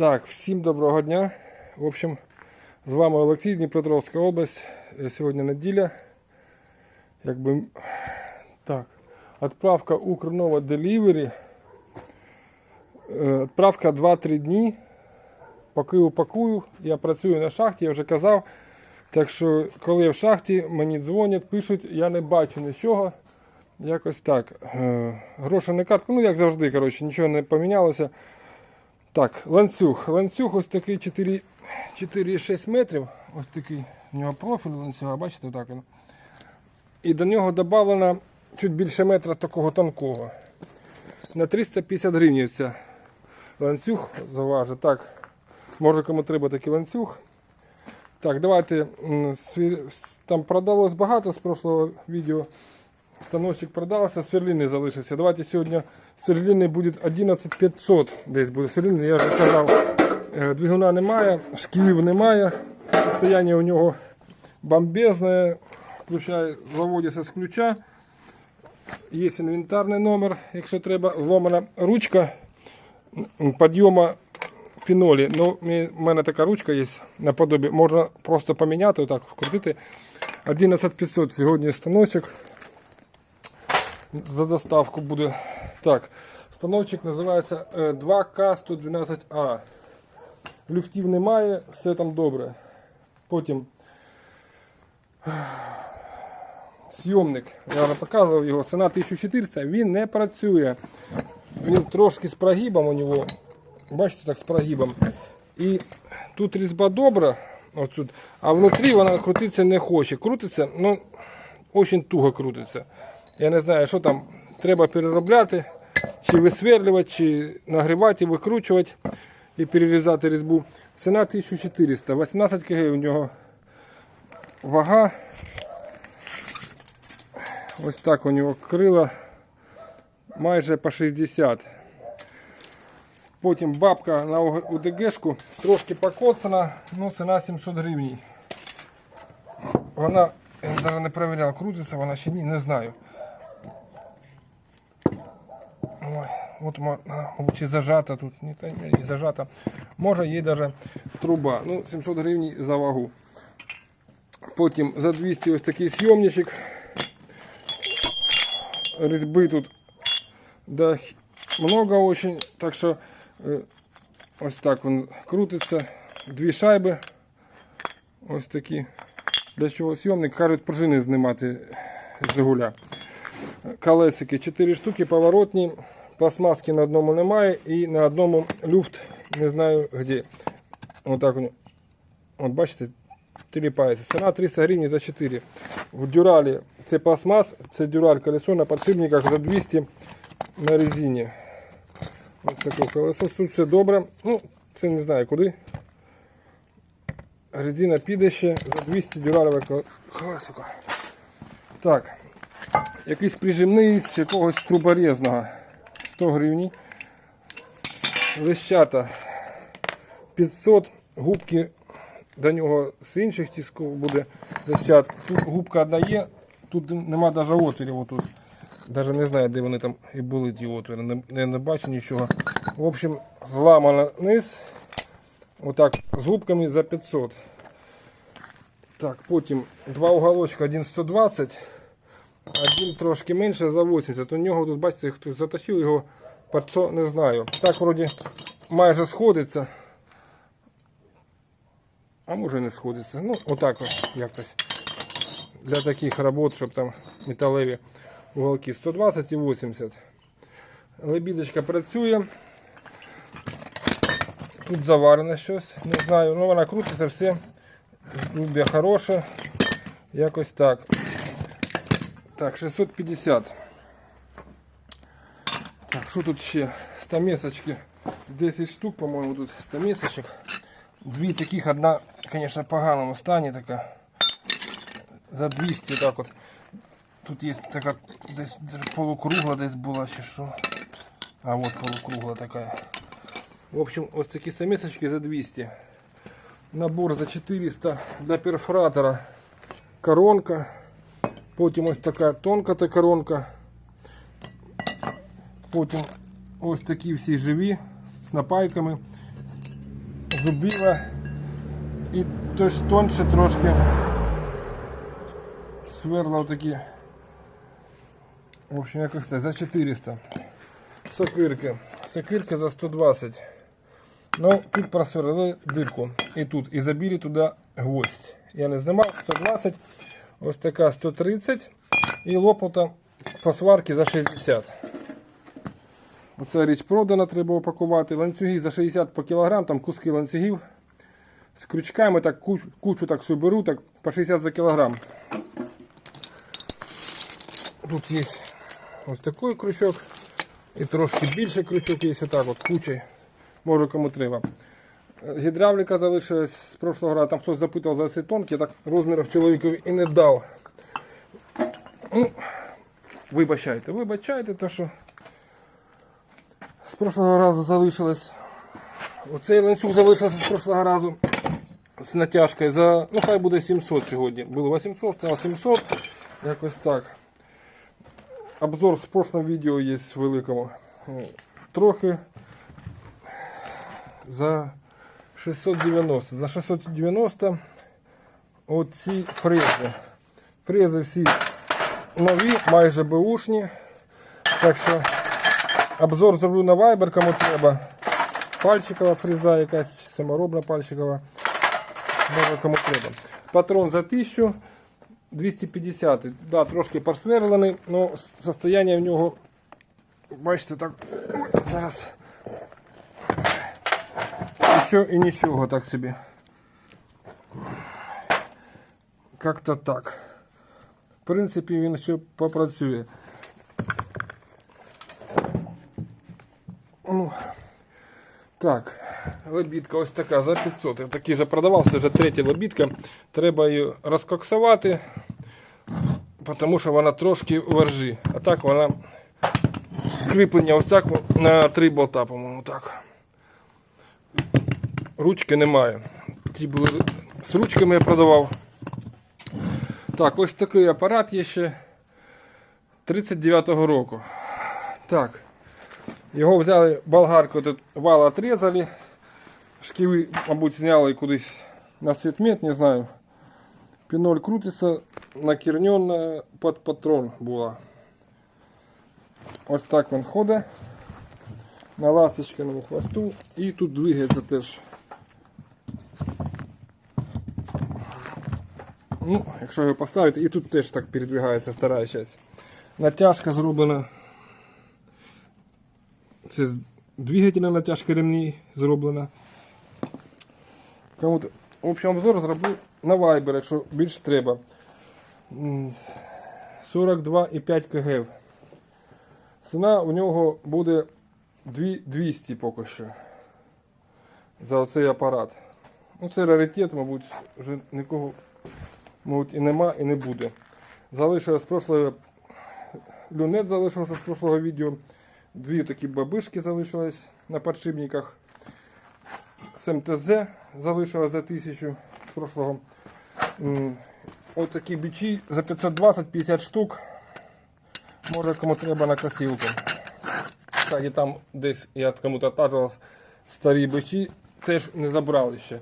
Так, всім доброго дня. В общем, з вами Олексій, Дніпропетровська область. Е, Сьогодні неділя. Якби так. Отправка Укрнова Delivery. Отправка 2-3 дні. Поки упакую, я працюю на шахті, я вже казав. Так що, коли я в шахті, мені дзвонять, пишуть, я не бачу нічого. Якось так. Е, Гроші не картка, ну як завжди, коротше, нічого не помінялося. Так, ланцюг. Ланцюг ось такий 4 4,6 метрів. Ось такий у нього профіль ланцюга, бачите, отак він. І до нього додано чуть більше метра такого тонкого. На 350 гривень ця ланцюг заважить. Так, може кому треба такий ланцюг. Так, давайте. Там продалось багато з прошлого відео. Станочок продався, сверлини залишився. Давайте сьогодні сверлини буде 11500 десь буде сверлини. Я вже казав, е, двигуна немає, шківів немає. Состояние у нього бомбезне. Включає, заводиться з ключа. Є інвентарний номер, якщо треба, зломана ручка м, підйому пінолі. Ну, в мене така ручка є наподобі. Можна просто поміняти, отак вкрутити. 11500 сьогодні станочок за доставку буде. Так, станочок називається е, 2К112А. Люфтів немає, все там добре. Потім ех, зйомник. Я вже показував його. Ціна 1400, він не працює. Він трошки з прогибом у нього. Бачите, так з прогибом. І тут різьба добра, от а внутрі вона крутитися не хоче. Крутиться, ну, дуже туго крутиться. Я не знаю, що там треба переробляти, чи висверлювати, чи нагрівати, викручувати і перерізати різьбу. Ціна 1400, 18 кг у нього вага. Ось так у нього крила майже по 60. Потім бабка на УДГшку трошки покоцана, ну ціна 700 гривень. Вона, я навіть не перевіряв, крутиться вона чи ні, не знаю. От мабуть, зажата тут, ні, не зажата. Може є навіть труба. Ну, 700 гривень за вагу. Потім за 200 ось такий зйомничок. Різьби тут да, много очень. Так що е, ось так він крутиться. Дві шайби. Ось такі. Для чого зйомник? Кажуть, пружини знімати з Жигуля. Колесики 4 штуки, поворотні. Пластмаски на одному немає і на одному люфт, не знаю де. Отак он. От бачите, тіліпається. Ціна 300 гривень за 4. В дюралі це пластмас, це дюраль колесо на подшипниках за 200 на резині. Ось таке колесо. Тут все добре. Ну, це не знаю куди. Резина піде ще за 200 дюралеве кол- колесико. Так. Якийсь прижимний з якогось труборезного. 100 гривень. Лещата 500 губки до нього з інших тисків буде лещат. Тут губка одна є, тут нема навіть отворів. Отут. Навіть не знаю, де вони там і були ті отвори. Не, не, не бачу нічого. В общем, зламано низ. Отак з губками за 500. Так, потім два уголочка, один 120. Один трошки менше за 80. У нього тут, бачите, хтось затащив його під що, не знаю. Так вроді майже сходиться. А може не сходиться. Ну, отак ось якось. Для таких робот, щоб там металеві уголки 120 і 80. Лебідочка працює. Тут заварене щось, не знаю. Ну вона крутиться все. Любя хороше. Якось так. Так, 650. Так, що тут ще? Стамесочки. 10 штук, по-моєму, тут стамесочок. Дві таких, одна, звісно, в поганому стані така. За 200 так от. Тут є така десь полукругла десь була чи що. А от полукругла така. В общем, ось такі стамесочки за 200. Набор за 400 для перфоратора. Коронка. Потім ось така тонка та коронка. Потім ось такі всі живі з напайками. зубіла і тож тонше трошки сверла отакі. В общем, якось так, за 400. Сокирки. Сокирки за 120. Ну, тут просверлили дирку. І тут. І забили туди гвоздь. Я не знімав, 120. Ось така 130. І лопота по сварці за 60. Оця річ продана, треба упакувати. Ланцюги за 60 по кілограм, там куски ланцюгів. З крючками так куч, кучу так все беру, так по 60 за кілограм. Тут є ось такий крючок. І трошки більше крючок є отак от кучей. Може кому треба. Гідравліка залишилась з прошлого разу. Там хтось запитав за ці тонкі, так розмірів чоловікові і не дав. Ну, вибачайте, вибачайте, то що з прошлого разу залишилось. Оцей ланцюг залишився з прошлого разу з натяжкою за, ну хай буде 700 сьогодні. Було 800, стало 700. Якось так. Обзор з прошлого відео є великому. Трохи за 690. За 690 оці фрези. Фрези всі нові, майже беушні. Так що обзор зроблю на Viber, кому треба. Пальчикова фреза, якась саморобна пальчикова. Може кому треба. Патрон за 1000. 250. Да, трошки просверлений, але состояние в нього, бачите, так зараз. Нічого і нічого так собі. Как-то так. В принципі, він ще попрацює. Ну, так, лебідка ось така за 500. Я такий вже продавався, вже третя лебідка. Треба її розкоксувати, тому що вона трошки воржі. А так вона кріплення ось так на три болта, по-моєму. так. Ручки немає. Ті були з ручками я продавав. Так, ось такий апарат є ще 39-го року. Так. Його взяли болгарку, тут вал отрезали. Шківи, мабуть, зняли кудись на світмет, не знаю. Піноль крутиться, накернена під патрон була. Ось так він ходить. На ласточканому хвосту. І тут двигається теж. Ну, якщо його поставити, і тут теж так передвигається вторая часть. Натяжка зроблена. Це з двигателя натяжка ремні зроблена. Кому-то, в общем, обзор зроблю на Viber, якщо більше треба. 42,5 кг. Ціна у нього буде 200 поки що. За оцей апарат. Ну, це раритет, мабуть, вже нікого мабуть, і нема, і не буде. Залишилось прошлого люнет залишився з прошлого відео. Дві такі бабишки залишились на подшипниках. З МТЗ залишилось за 1000 з прошлого. Ось такі бічі за 520-50 штук. Може кому треба на красивку. Кстати, там десь я кому-то отажував старі бичі, теж не забрали ще.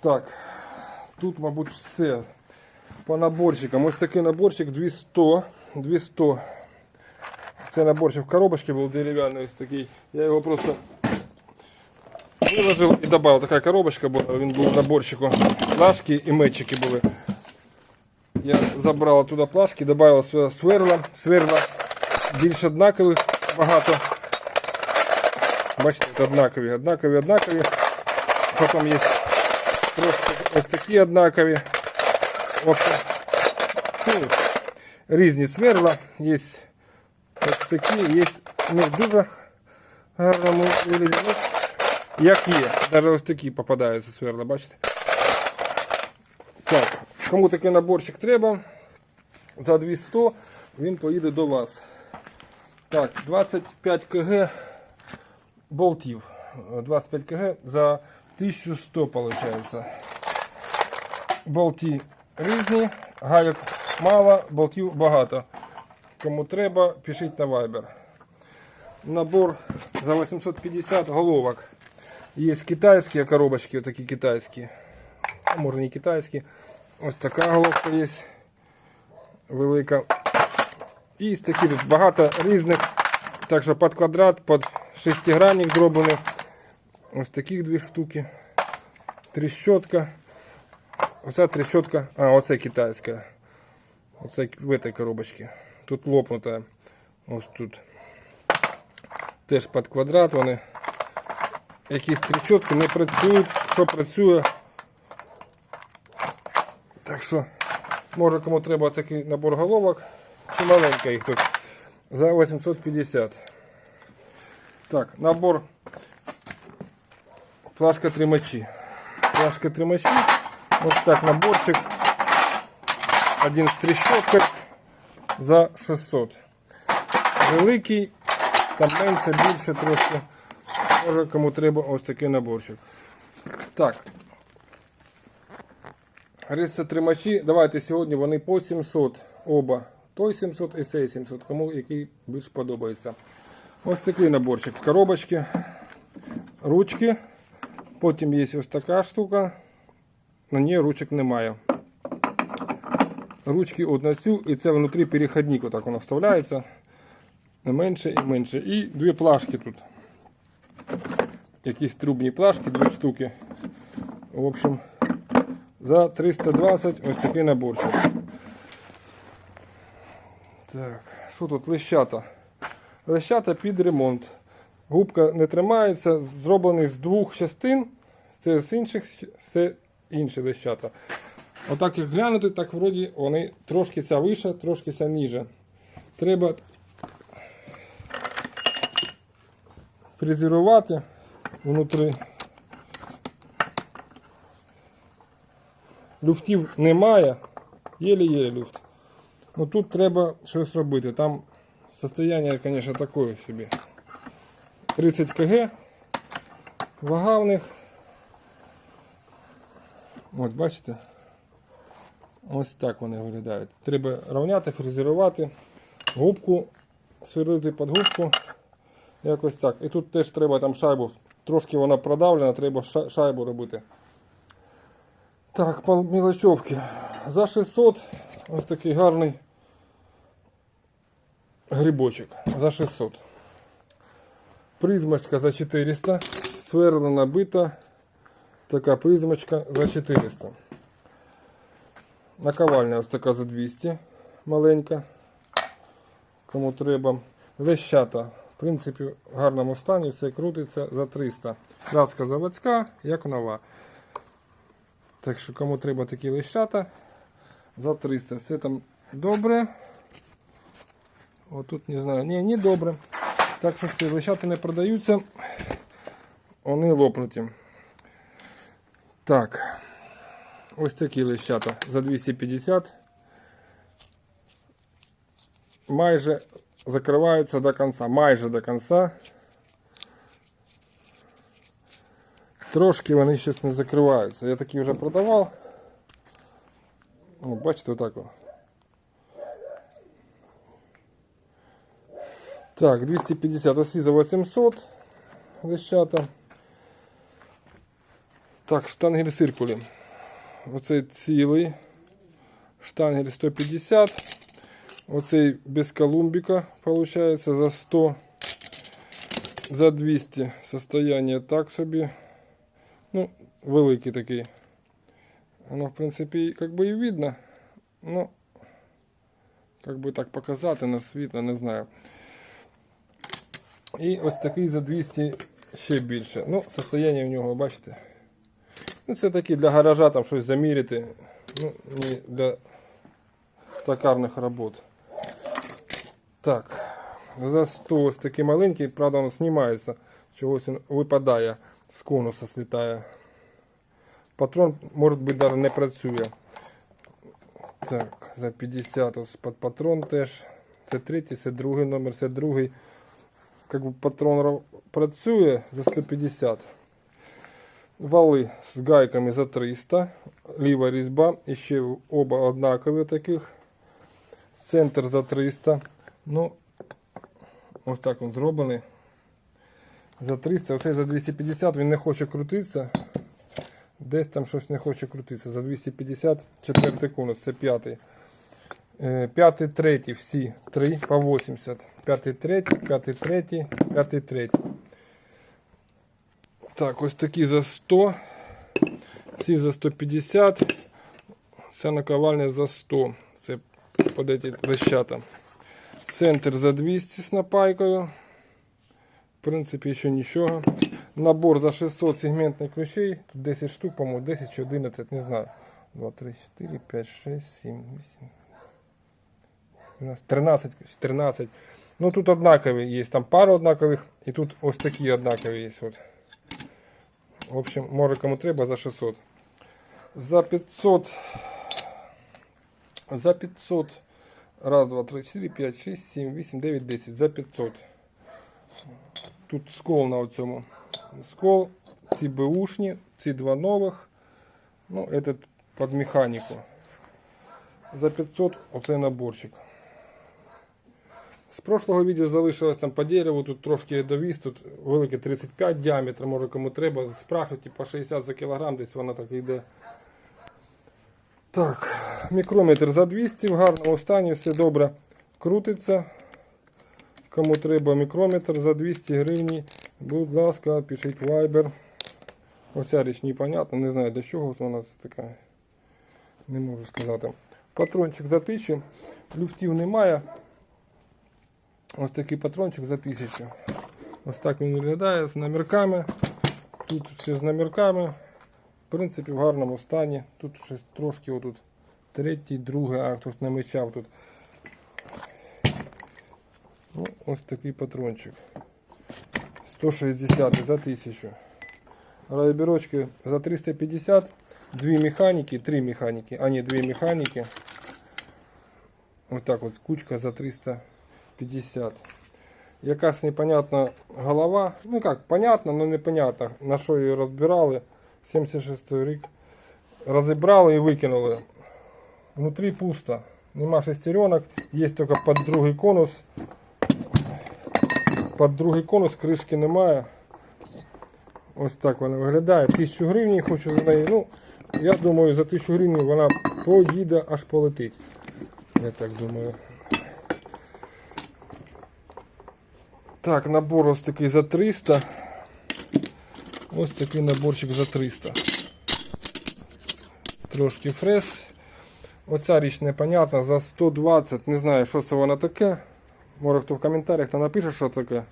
Так, тут, мабуть, все. По наборчикам. Ось такий наборчик 200. 200. Це наборчик в коробочці був дерев'яний ось такий. Я його просто виложив і додав. Така коробочка була, він був в наборчику. Плашки і метчики були. Я забрав туди плашки, додав сюди сверла. Сверла більш однакових багато. Бачите, це однакові, однакові, однакові. Потім є просто ось такі однакові. Ну, різні сверла, є ось такі, є не в дуже гарному вигляді. Ну, як є. Навіть ось такі попадаються сверла, бачите? Так, кому такий наборчик треба, за 200 він поїде до вас. Так, 25 кг болтів. 25 кг за 1100 виходить. Болти різні, гайок мало, болтів багато. Кому треба, пишіть на Viber. Набор за 850 головок. Є китайські коробочки, отакі китайські. А може не китайські. Ось така головка є. Велика. І такі тут багато різних. Так що під квадрат, під шестигранник зроблений. Ось таких дві штуки. Трещотка. Оця трещотка. А, оце китайська. Оце в этой коробочці. Тут лопнута. Ось тут. Теж під квадрат вони. Якісь трещотки не працюють. Що працює. Так що, може кому треба такий набор головок. Чи маленька їх тут. За 850. Так, набор плашка тримачі. Плашка тримачі. Ось так наборчик. Один з трещоткою за 600. Великий, там менше, більше трошки. Може кому треба ось такий наборчик. Так. Рисотримачі, давайте сьогодні вони по 700 оба. Той 700 і цей 700, кому який більш подобається. Ось такий наборчик. Коробочки, ручки. Потім є ось така штука. На ній ручок немає. Ручки от на цю, і це внутрі переходник, отак воно вставляється. Не менше і менше. І дві плашки тут. Якісь трубні плашки, дві штуки. В общем, за 320 ось такий наборчик. Так, що тут лищата? Лищата під ремонт. Губка не тримається, зроблений з двох частин. Це з інших, це інші лищата. Отак як глянути, так вроді вони трошки ця вище, трошки ця ніже. Треба фрезерувати внутрі. Люфтів немає, єлі-єлі люфт. Ну тут треба щось робити. Там состояние, конечно, такое собі. 30 кг. Вага в них. От, бачите? Ось так вони виглядають. Треба рівняти, фрезерувати, губку, сверлити під губку. Якось так. І тут теж треба там шайбу. Трошки вона продавлена, треба шайбу робити. Так, по мілочовки. За 600 ось такий гарний грибочок. За 600. Призмочка за 400. Сверлена бита. Така призмочка за 400. Наковальня ось така за 200. Маленька. Кому треба. Лещата. В принципі, в гарному стані. Все крутиться за 300. Краска заводська, як нова. Так що кому треба такі лещата за 300. Все там добре. Отут не знаю. Ні, не добре. Так що ці лещата не продаються. Вони лопнуті. Так. Ось такі лещата за 250. Майже закриваються до кінця. Майже до кінця. Трошки вони зараз не закриваються. Я такі вже продавав. О, бачите, отак. о. Так, 250 осі за 800 лещата. Так, штангель циркулі. Оцей цілий. Штангель 150. Оцей без колумбика получается за 100. За 200 состояние так собі. Ну, великий такий. Воно, в принципі, як би і видно. Ну, як би так показати на світло, не знаю. І ось такий за 200 ще більше. Ну, состояние в нього, бачите. Ну, це такі для гаража там щось заміряти. Ну, не для токарних робот. Так. За 100 ось такий маленький, правда, він знімається. Чогось він випадає з конуса слітає. Патрон, може бути, навіть не працює. Так, за 50 ось патрон теж. Це третій, це другий номер, це другий. Как би патрон працює за 150. Вали з гайками за 300. Ліва різьба. І ще оба однакові таких. Центр за 300. Ну, ось так він зроблений. За 300, оцей за 250 він не хоче крутитися. Десь там щось не хоче крутитися. За 250 четвертий конус, це п'ятий. Е, П'ятий, третій, всі три по 80. П'ятий, третій, п'ятий, третій, п'ятий, третій. Так, ось такі за 100. Ці за 150. Ця наковальня за 100. Це под эти лещата. Центр за 200 з напайкою. В принципі, ще нічого. Набор за 600 сегментних ключей. Тут 10 штук, по-моему, 10 чи 11, не знаю. 2, 3, 4, 5, 6, 7, 8. 13, 13. Ну тут однакові є. Там пара однакових. І тут ось такі однакові є. От. В общем, може кому треба за 600. За 500. За 500. Раз, два, три, четыре, пять, шесть, семь, вісім, дев'ять, десять. За 500. Тут скол на цьому. Скол, ці беушні, ці два нових. Ну, этот під механіку. За 500 оцей наборчик. З прошлого відео залишилось там по дереву, тут трошки довіз, тут велике 35 діаметр, може кому треба, спрашивайте по 60 за кілограм, десь вона так йде. Так, мікрометр за 200 в гарному стані, все добре крутиться. Кому треба мікрометр за 200 гривень, будь ласка, пишіть Viber. Оця річ непонятна, не знаю до чого вона це така. Не можу сказати. Патрончик за 1000, люфтів немає. Ось такий патрончик за 1000. Ось так він виглядає з номерками. Тут все з номерками. В принципі, в гарному стані. Тут щось трошки отут третій, другий, а хтось намечав тут. Ну, ось такий патрончик. 160 за 1000. Райберочки за 350. Дві механіки, три механіки, а не дві механіки. Ось так от кучка за 350. Якась непонятна голова. Ну як, понятно, але непонятно, на що її розбирали. 76 рік. Розібрали і викинули. Внутрі пусто. Нема шестеренок. Є тільки під другий конус. Під другий конус кришки немає. Ось так вона виглядає. 1000 гривень хочу за неї. Ну, я думаю, за 1000 гривень вона поїде аж полетить. Я так думаю. Так, набор ось такий за 300. Ось такий наборчик за 300. Трошки фрез. Оця річ непонятна за 120. Не знаю, що це вона таке. Може хто в коментарях то напише, що таке.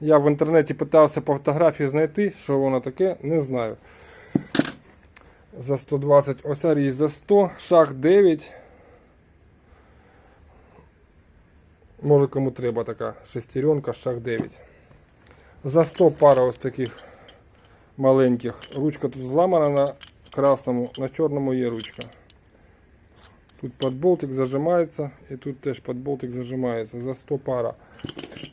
Я в інтернеті питався по фотографії знайти, що воно таке, не знаю. За 120. Оця річ за 100. Шаг 9. Може кому треба така шестеренка, шаг 9. За 100 пара ось таких маленьких. Ручка тут зламана на красному, на чорному є ручка. Тут подболтик зажимається і тут теж подболтик зажимається. За 100 пара.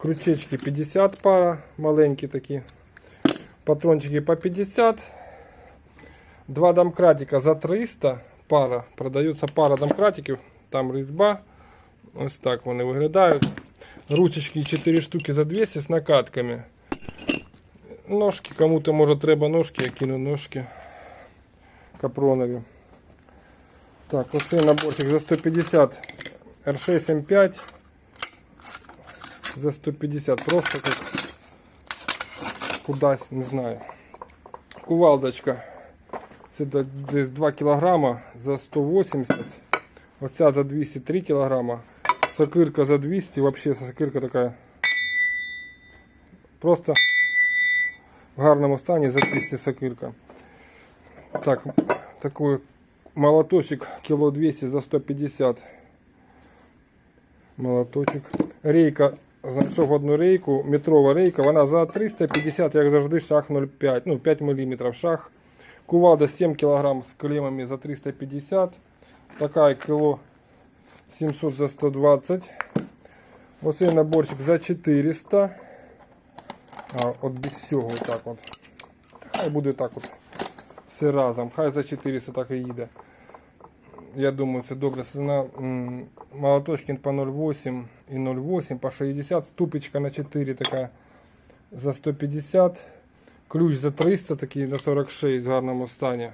Крючечки 50 пара, маленькі такі. Патрончики по 50. Два домкратика за 300 пара. Продаються пара домкратиків. Там різьба. Ось так вони виглядають. Ручечки 4 штуки за 200 з накатками. Ножки, кому-то може треба ножки, я кину ножки капронові. Так, ось цей наборчик за 150 R6 M5 за 150 просто как кудись, не знаю. Кувалдочка. Це десь 2 кг за 180. Оця за 203 кг. Сокирка за 200. Вообще сокирка така. Просто в гарному стані за 200 сокирка. Так, такой молоточек кило 200 за 150. Молоточек. Рейка, знайшов одну рейку, метрова рейка, вона за 350, як завжди, шаг 0,5, ну 5 мм шаг. Кувалда 7 кг з клемами за 350. Така кіло 700 за 120. Оцей наборчик за 400. А, от без всього отак от. Хай буде так от. Все разом. Хай за 400 так і їде. Я думаю, це добре. Ціна молоточкин по 0,8 і 0,8 по 60. Ступочка на 4 така за 150. Ключ за 300, такий на 46 в гарному стані.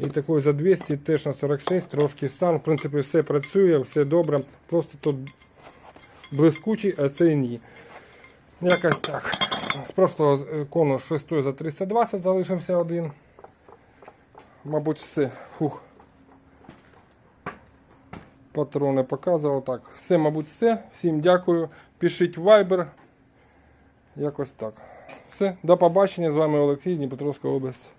І такий за 200 теж на 46, трошки стан. В принципі, все працює, все добре. Просто тут блискучий, а це ні. Якось так. З прошлого конус 6 за 320 залишився один. Мабуть, все. Фух. Патрони показував. Так, все, мабуть, все. Всім дякую. Пишіть в Viber. Якось так. Все, до побачення. З вами Олексій, Дніпропетровська область.